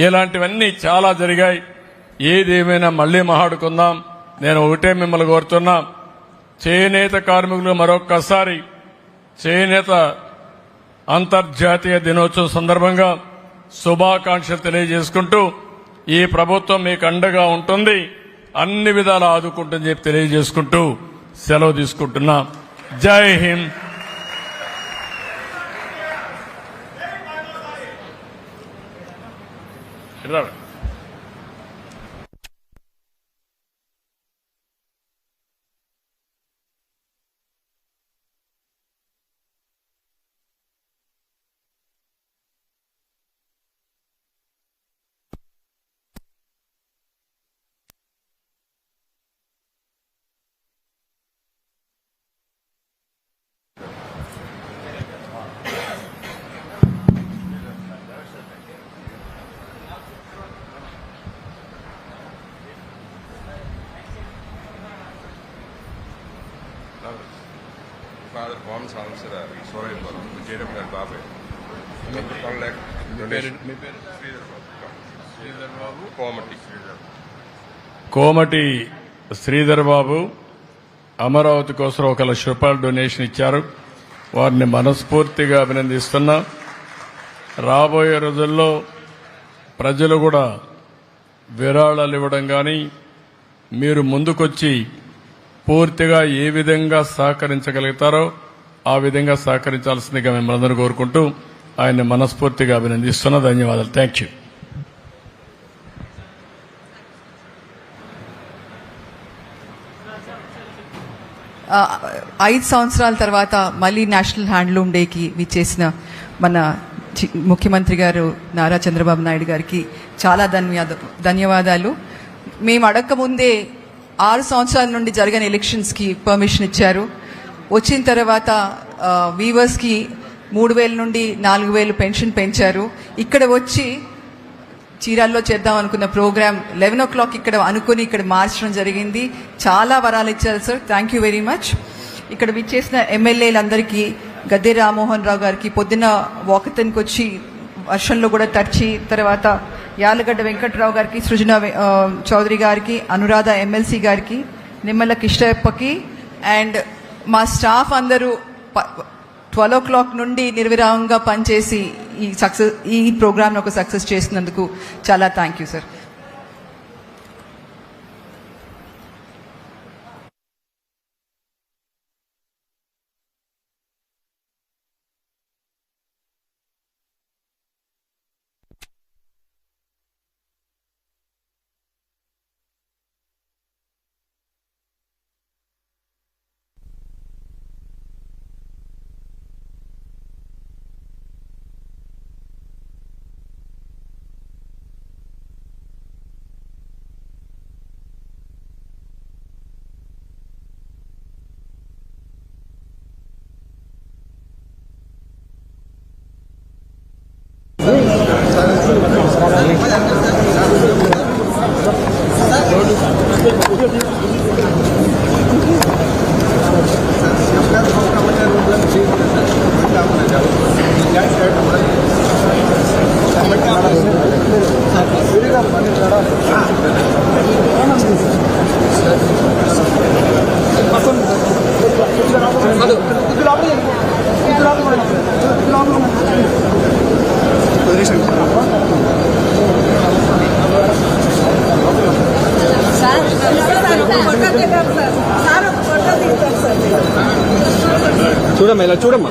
ఇలాంటివన్నీ చాలా జరిగాయి. ఏదేమైనా మళ్ళీ మహాడుకుందాం. నేను ఒకటే మిమ్మల్ని కోరుతున్నా. చేనేత కార్మికులు మరొక్కసారి చేనేత అంతర్జాతీయ దినోత్సవం సందర్భంగా శుభాకాంక్షలు తెలియజేసుకుంటూ ఈ ప్రభుత్వం మీకు అండగా ఉంటుంది. అన్ని విధాలా ఆదుకుంటుందని చెప్పి తెలియజేసుకుంటూ సెలవు తీసుకుంటున్నా. జై Hind. ¿verdad? Father forms answer sorry for చేయడం గారి బాబాయ్ కాంటాక్ట్ డొనేషన్ శ్రీధర్ బాబు కోమటి కోమటి శ్రీధర్ బాబు అమరావతి కోసం ఒక లక్ష రూపాయలు డొనేషన్ ఇచ్చారు వారిని మనస్ఫూర్తిగా అభినందిస్తున్నా రాబోయే రోజుల్లో ప్రజలు కూడా విరాళాలు ఇవ్వడం కానీ మీరు ముందుకొచ్చి పూర్తిగా ఏ విధంగా సహకరించగలుగుతారో ఆ విధంగా సహకరించాల్సిందిగా మిమ్మల్ని కోరుకుంటూ ఆయన్ని మనస్ఫూర్తిగా అభినందిస్తున్నా. ధన్యవాదాలు. థ్యాంక్ యూ ఐదు సంవత్సరాల తర్వాత మళ్ళీ నేషనల్ హ్యాండ్లూమ్ డేకి విచ్చేసిన మన చి- ముఖ్యమంత్రి గారు నారా చంద్రబాబు నాయుడు గారికి చాలా ధన్యవాద ధన్యవాదాలు. మేము అడగకముందే ఆరు సంవత్సరాల నుండి జరగని ఎలక్షన్స్కి పర్మిషన్ ఇచ్చారు. వచ్చిన తర్వాత వీవర్స్కి మూడు వేల నుండి నాలుగు వేలు పెన్షన్ పెంచారు. ఇక్కడ వచ్చి చీరాల్లో చేద్దాం అనుకున్న ప్రోగ్రామ్ లెవెన్ ఓ క్లాక్ ఇక్కడ అనుకుని ఇక్కడ మార్చడం జరిగింది. చాలా వరాలు ఇచ్చారు sir thank you very much ఇక్కడ విచ్చేసిన ఎమ్మెల్యేలందరికీ గద్దె రామ్మోహన్ రావు గారికి పొద్దున వాకతన్కి వచ్చి వర్షంలో కూడా తడిచి తర్వాత యాలగడ్డ వెంకట్రావు గారికి సృజన చౌదరి గారికి అనురాధ ఎమ్మెల్సీ గారికి నిమ్మల కిష్టప్పకి అండ్ మా స్టాఫ్ అందరూ ట్వెల్వ్ ఓ క్లాక్ నుండి నిర్విరామంగా పనిచేసి ఈ సక్సెస్ ఈ ప్రోగ్రామ్ ఒక సక్సెస్ చేసినందుకు చాలా thank you sir. Sir sir ఒక ఫోటో దిగారు సార్ సార్ ఒక ఫోటో దిగుతారు సార్ చూడమ్మా ఇలా చూడమ్మా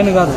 నేను కాదు